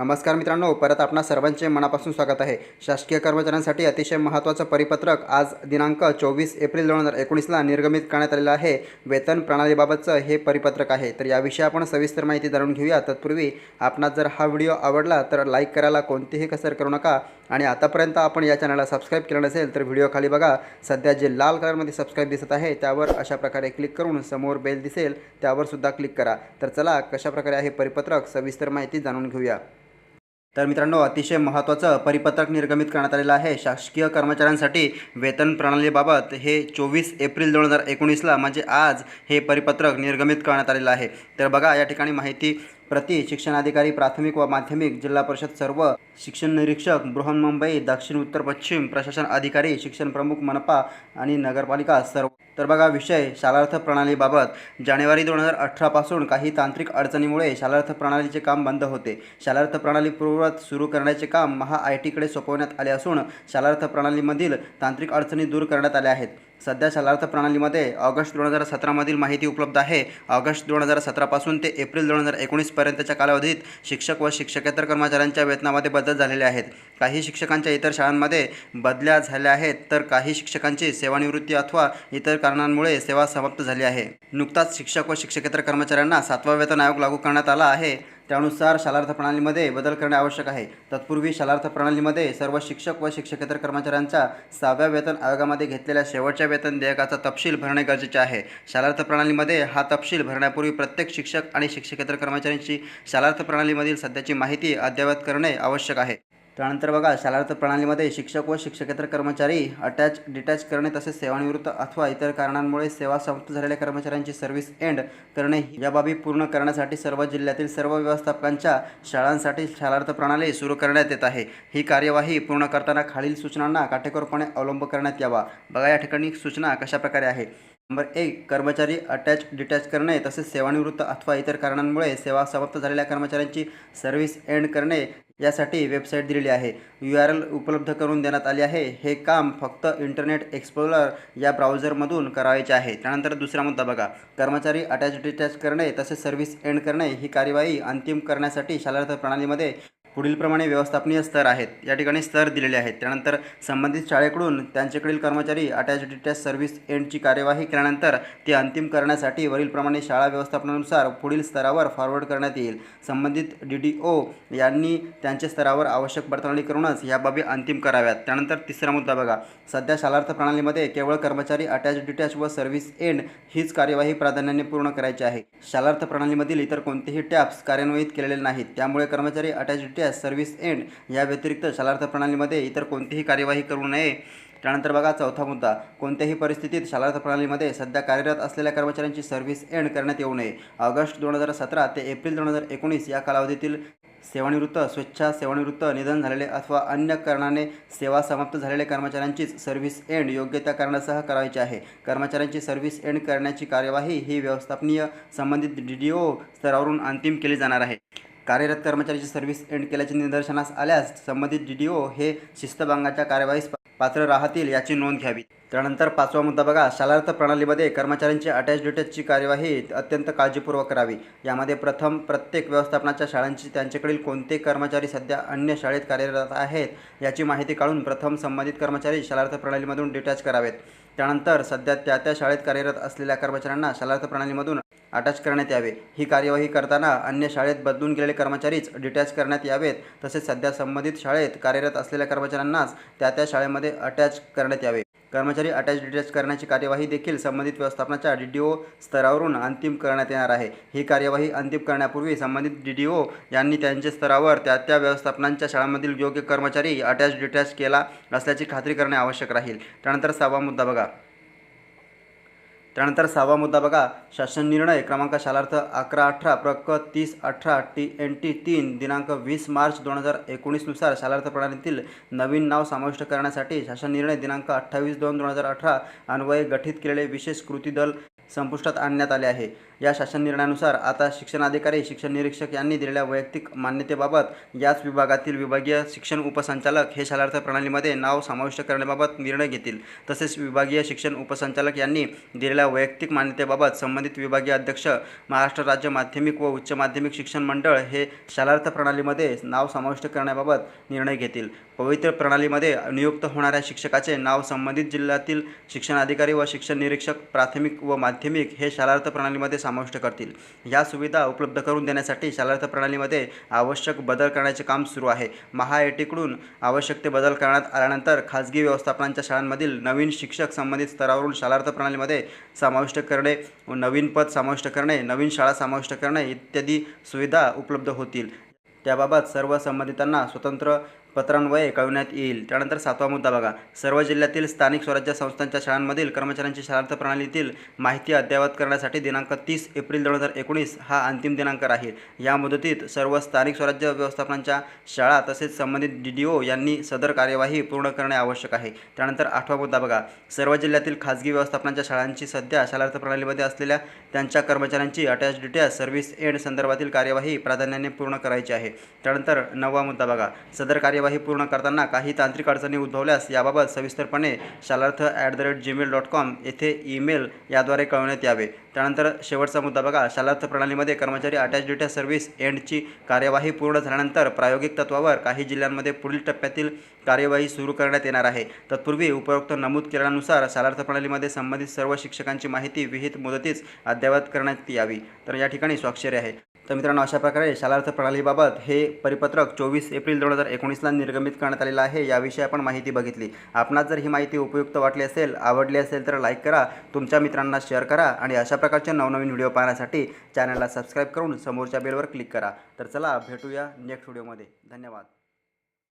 नमस्कार मित्रांनो परत आपणा सर्वांचे मनापासून स्वागत आहे. शासकीय कर्मचाऱ्यांसाठी अतिशय महत्त्वाचं परिपत्रक आज दिनांक चोवीस एप्रिल दोन हजार एकोणीसला निर्गमित करण्यात आलेलं आहे. वेतन प्रणालीबाबतचं हे परिपत्रक आहे. तर याविषयी आपण सविस्तर माहिती जाणून घेऊया. तत्पूर्वी आपणास जर हा व्हिडिओ आवडला तर लाईक करायला कोणतीही कसर करू नका आणि आतापर्यंत आपण या चॅनलला सबस्क्राईब केलं नसेल तर व्हिडिओ खाली बघा. सध्या जे लाल कलरमध्ये सबस्क्राईब दिसत आहे त्यावर अशा प्रकारे क्लिक करून समोर बेल दिसेल त्यावर सुद्धा क्लिक करा. तर चला कशाप्रकारे आहे परिपत्रक सविस्तर माहिती जाणून घेऊया. तर मित्रांनो अतिशय महत्त्वाचं परिपत्रक निर्गमित करण्यात आलेलं आहे. शासकीय कर्मचाऱ्यांसाठी वेतन प्रणालीबाबत हे चोवीस एप्रिल दोन हजार एकोणीसला म्हणजे आज हे परिपत्रक निर्गमित करण्यात आलेलं आहे. तर बघा या ठिकाणी माहिती प्रति शिक्षणाधिकारी प्राथमिक व माध्यमिक जिल्हा परिषद सर्व शिक्षण निरीक्षक बृहन्मुंबई दक्षिण उत्तर पश्चिम प्रशासन अधिकारी शिक्षण प्रमुख मनपा आणि नगरपालिका सर्व. तर बघा विषय शालार्थ प्रणालीबाबत जानेवारी दोन हजार अठरापासून काही तांत्रिक अडचणीमुळे शालार्थ प्रणालीचे काम बंद होते. शालार्थ प्रणाली पूर्वत सुरू करण्याचे काम महा आय टीकडे सोपवण्यात आले असून शालार्थ प्रणालीमधील तांत्रिक अडचणी दूर करण्यात आल्या आहेत. सध्या शालार्थ प्रणालीमध्ये ऑगस्ट दोन हजार सतरामधील माहिती उपलब्ध आहे. ऑगस्ट दोन हजार सतरापासून ते एप्रिल दोन हजार एकोणीसपर्यंतच्या कालावधीत शिक्षक व शिक्षकेतर कर्मचाऱ्यांच्या वेतनामध्ये बदल झालेले आहेत. काही शिक्षकांच्या इतर शाळांमध्ये बदल्या झाल्या आहेत तर काही शिक्षकांची सेवानिवृत्ती अथवा इतर कारणांमुळे सेवा समाप्त झाली आहे. नुकताच शिक्षक व शिक्षकेतर कर्मचाऱ्यांना सातवा वेतन आयोग लागू करण्यात आला आहे. त्यानुसार शालार्थ प्रणालीमध्ये बदल करणे आवश्यक आहे. तत्पूर्वी शालार्थ प्रणालीमध्ये सर्व शिक्षक व शिक्षकेतर कर्मचाऱ्यांचा सहाव्या वेतन आयोगामध्ये घेतलेल्या शेवटच्या वेतन देयकाचा तपशील भरणे गरजेचे आहे. शालार्थ प्रणालीमध्ये हा तपशील भरण्यापूर्वी प्रत्येक शिक्षक आणि शिक्षकेतर कर्मचाऱ्यांची शालार्थ प्रणालीमधील सध्याची माहिती अद्ययावत करणे आवश्यक आहे. त्यानंतर बघा शालार्थ प्रणालीमध्ये शिक्षक व शिक्षकेतर कर्मचारी अटॅच डिटॅच करणे तसेच सेवानिवृत्त अथवा इतर कारणांमुळे सेवा समाप्त झालेल्या कर्मचाऱ्यांची सर्व्हिस एंड करणे या बाबी पूर्ण करण्यासाठी सर्व जिल्ह्यातील सर्व व्यवस्थापकांच्या शाळांसाठी शालार्थ प्रणाली सुरू करण्यात येत आहे. ही कार्यवाही पूर्ण करताना खालील सूचनांना काटेकोरपणे अवलंब करण्यात यावा. बघा या ठिकाणी सूचना कशा प्रकारे आहे? नंबर एक कर्मचारी अटॅच डिटॅच करणे तसेच सेवानिवृत्त अथवा इतर कारणांमुळे सेवा समाप्त झालेल्या कर्मचाऱ्यांची सर्व्हिस एंड करणे यासाठी वेबसाईट दिलेली आहे. यू आर एल उपलब्ध करून देण्यात आली आहे. हे काम फक्त इंटरनेट एक्सप्लोरर या ब्राउझरमधून करावायचे आहे. त्यानंतर दुसरा मुद्दा बघा. कर्मचारी अटॅच डिटॅच करणे तसेच सर्व्हिस एंड करणे ही कार्यवाही अंतिम करण्यासाठी शालार्थ प्रणालीमध्ये पुढीलप्रमाणे व्यवस्थापनीय स्तर आहेत या ठिकाणी स्तर दिलेले आहेत. त्यानंतर संबंधित शाळेकडून त्यांच्याकडील कर्मचारी अटॅच डिटॅच सर्व्हिस एंडची कार्यवाही केल्यानंतर ती अंतिम करण्यासाठी वरीलप्रमाणे शाळा व्यवस्थापनानुसार पुढील स्तरावर फॉरवर्ड करण्यात येईल. संबंधित डी डी ओ यांनी त्यांच्या स्तरावर आवश्यक पडताळणी करूनच या बाबी अंतिम कराव्यात. त्यानंतर तिसरा मुद्दा बघा. सध्या शालार्थ प्रणालीमध्ये केवळ कर्मचारी अटॅच डिटॅच व सर्व्हिस एंड हीच कार्यवाही प्राधान्याने पूर्ण करायची आहे. शालार्थ प्रणालीमधील इतर कोणतेही टॅप्स कार्यान्वित केलेले नाहीत. त्यामुळे कर्मचारी अटॅच डिटॅच सर्व्हिस एंड या व्यतिरिक्त शालार्थ प्रणालीमध्ये इतर कोणतीही कार्यवाही करू नये. त्यानंतर बघा चौथा मुद्दा. कोणत्याही परिस्थितीत शालार्थ प्रणालीमध्ये सध्या कार्यरत असलेल्या कर्मचाऱ्यांची सर्व्हिस एंड करण्यात येऊ नये. ऑगस्ट दोन हजार सतरा ते एप्रिल दोन हजार एकोणीस या कालावधीतील सेवानिवृत्त स्वेच्छा सेवानिवृत्त निधन झालेले अथवा अन्य कारणाने सेवा समाप्त झालेल्या कर्मचाऱ्यांचीच सर्व्हिस एंड योग्य त्या कारणासह करायची आहे. कर्मचाऱ्यांची सर्व्हिस एंड करण्याची कार्यवाही ही व्यवस्थापनीय संबंधित डी डी ओ स्तरावरून अंतिम केली जाणार आहे. कार्यरत कर्मचाऱ्याची सर्व्हिस एंड केल्याचे निदर्शनास आल्यास संबंधित डी डी ओ हे शिस्तभंगाच्या कार्यवाहीस पात्र राहतील याची नोंद घ्यावी. त्यानंतर पाचवा मुद्दा बघा. शालार्थ प्रणालीमध्ये कर्मचाऱ्यांची अटॅच डिटॅचची कार्यवाही अत्यंत काळजीपूर्वक करावी. यामध्ये प्रथम प्रत्येक व्यवस्थापनाच्या शाळांची त्यांच्याकडील कोणते कर्मचारी सध्या अन्य शाळेत कार्यरत आहेत याची माहिती काढून प्रथम संबंधित कर्मचारी शालार्थ प्रणालीमधून डिटॅच करावेत. त्यानंतर सध्या त्या त्या शाळेत कार्यरत असलेल्या कर्मचाऱ्यांना शालार्थ प्रणालीमधून अटॅच करण्यात यावे. ही कार्यवाही करताना अन्य शाळेत बदलून गेलेले कर्मचारीच डिटॅच करण्यात यावेत. तसेच सध्या संबंधित शाळेत कार्यरत असलेल्या कर्मचाऱ्यांनाच त्या त्या शाळेमध्ये अटॅच करण्यात यावे. कर्मचारी अटॅच डिटॅच करण्याची कार्यवाही देखील संबंधित व्यवस्थापनाच्या डी डी ओ स्तरावरून अंतिम करण्यात येणार आहे. ही कार्यवाही अंतिम करण्यापूर्वी संबंधित डी डी ओ यांनी त्यांच्या स्तरावर त्या त्या व्यवस्थापनांच्या शाळांमधील योग्य कर्मचारी अटॅच डिटॅच केला असल्याची खात्री करणे आवश्यक राहील. त्यानंतर सहावा मुद्दा बघा. त्यानंतर सहावा मुद्दा बघा. शासन निर्णय क्रमांक शालार्थ अकरा अठरा प्रक तीस अठरा टी एन टी तीन दिनांक वीस मार्च दोन हजार एकोणीसनुसार शालार्थ प्रणालीतील नवीन नाव समाविष्ट करण्यासाठी शासन निर्णय दिनांक अठ्ठावीस दोन दोन हजार अठरा अन्वये गठीत केलेले विशेष कृती दल संपुष्टात आणण्यात आले आहे. या शासन निर्णयानुसार आता शिक्षणाधिकारी शिक्षण निरीक्षक यांनी दिलेल्या वैयक्तिक मान्यतेबाबत याच विभागातील विभागीय शिक्षण उपसंचालक हे शालार्थ प्रणालीमध्ये नाव समाविष्ट करण्याबाबत निर्णय घेतील. तसेच विभागीय शिक्षण उपसंचालक यांनी दिलेल्या वैयक्तिक मान्यतेबाबत संबंधित विभागीय अध्यक्ष महाराष्ट्र राज्य माध्यमिक व उच्च माध्यमिक शिक्षण मंडळ हे शालार्थ प्रणालीमध्ये नाव समाविष्ट करण्याबाबत निर्णय घेतील. पवित्र प्रणालीमध्ये नियुक्त होणाऱ्या शिक्षकाचे नाव संबंधित जिल्ह्यातील शिक्षणाधिकारी व शिक्षण निरीक्षक प्राथमिक व माध्यमिक हे शालार्थ प्रणालीमध्ये समाविष्ट करतील. या सुविधा उपलब्ध करून देण्यासाठी शालार्थ प्रणालीमध्ये आवश्यक बदल करण्याचे काम सुरू आहे. महाएटीकडून आवश्यक ते बदल करण्यात आल्यानंतर खाजगी व्यवस्थापनांच्या शाळांमधील नवीन शिक्षक संबंधित स्तरावरून शालार्थ प्रणालीमध्ये समाविष्ट करणे व नवीन पद समाविष्ट करणे नवीन शाळा समाविष्ट करणे इत्यादी सुविधा उपलब्ध होतील. त्याबाबत सर्व संबंधितांना स्वतंत्र पत्रान्वये कळविण्यात येईल. त्यानंतर सातवा मुद्दा बघा. सर्व जिल्ह्यातील स्थानिक स्वराज्य संस्थांच्या शाळांमधील कर्मचाऱ्यांची शालार्थ प्रणालीतील माहिती अद्ययावत करण्यासाठी दिनांक तीस एप्रिल दोन हजार एकोणीस हा अंतिम दिनांक राहील. या मुदतीत सर्व स्थानिक स्वराज्य व्यवस्थापनांच्या शाळा तसेच संबंधित डी डी ओ यांनी सदर कार्यवाही पूर्ण करणे आवश्यक आहे. त्यानंतर आठवा मुद्दा बघा. सर्व जिल्ह्यातील खाजगी व्यवस्थापनांच्या शाळांची सध्या शालार्थ प्रणालीमध्ये असलेल्या त्यांच्या कर्मचाऱ्यांची अटॅच डिटॅच सर्व्हिस एंड संदर्भातील कार्यवाही प्राधान्याने पूर्ण करायची आहे. त्यानंतर नववा मुद्दा बघा. सदर कार्य कार्यवाही पूर्ण करताना काही तांत्रिक अडचणी उद्भवल्यास याबाबत सविस्तरपणे Shalarth at the rate Gmail dot com येथे ईमेल याद्वारे कळवण्यात यावे. त्यानंतर शेवटचा मुद्दा बघा. शालार्थ प्रणालीमध्ये कर्मचारी अटॅच डेटा सर्व्हिस एंडची कार्यवाही पूर्ण झाल्यानंतर प्रायोगिक तत्वावर काही जिल्ह्यांमध्ये पुढील टप्प्यातील कार्यवाही सुरू करण्यात येणार आहे. तत्पूर्वी उपरोक्त नमूद केल्यानुसार शालार्थ प्रणालीमध्ये संबंधित सर्व शिक्षकांची माहिती विहित मुदतीच अद्ययावत करण्यात यावी. तर या ठिकाणी स्वाक्षरी आहे. तर मित्रांनो अशा प्रकारे शालार्थ प्रणालीबाबत हे परिपत्रक चोवीस एप्रिल दोन हजार एकोणीसला निर्गमित करण्यात आलेलं आहे. याविषयी आपण माहिती बघितली. आपणास जर ही माहिती उपयुक्त वाटली असेल आवडली असेल तर लाईक करा तुमच्या मित्रांना शेअर करा आणि अशा प्रकारचे नवनवीन व्हिडिओ पाहण्यासाठी चॅनलला सबस्क्राईब करून समोरच्या बेलवर क्लिक करा. तर चला भेटूया नेक्स्ट व्हिडिओमध्ये धन्यवाद.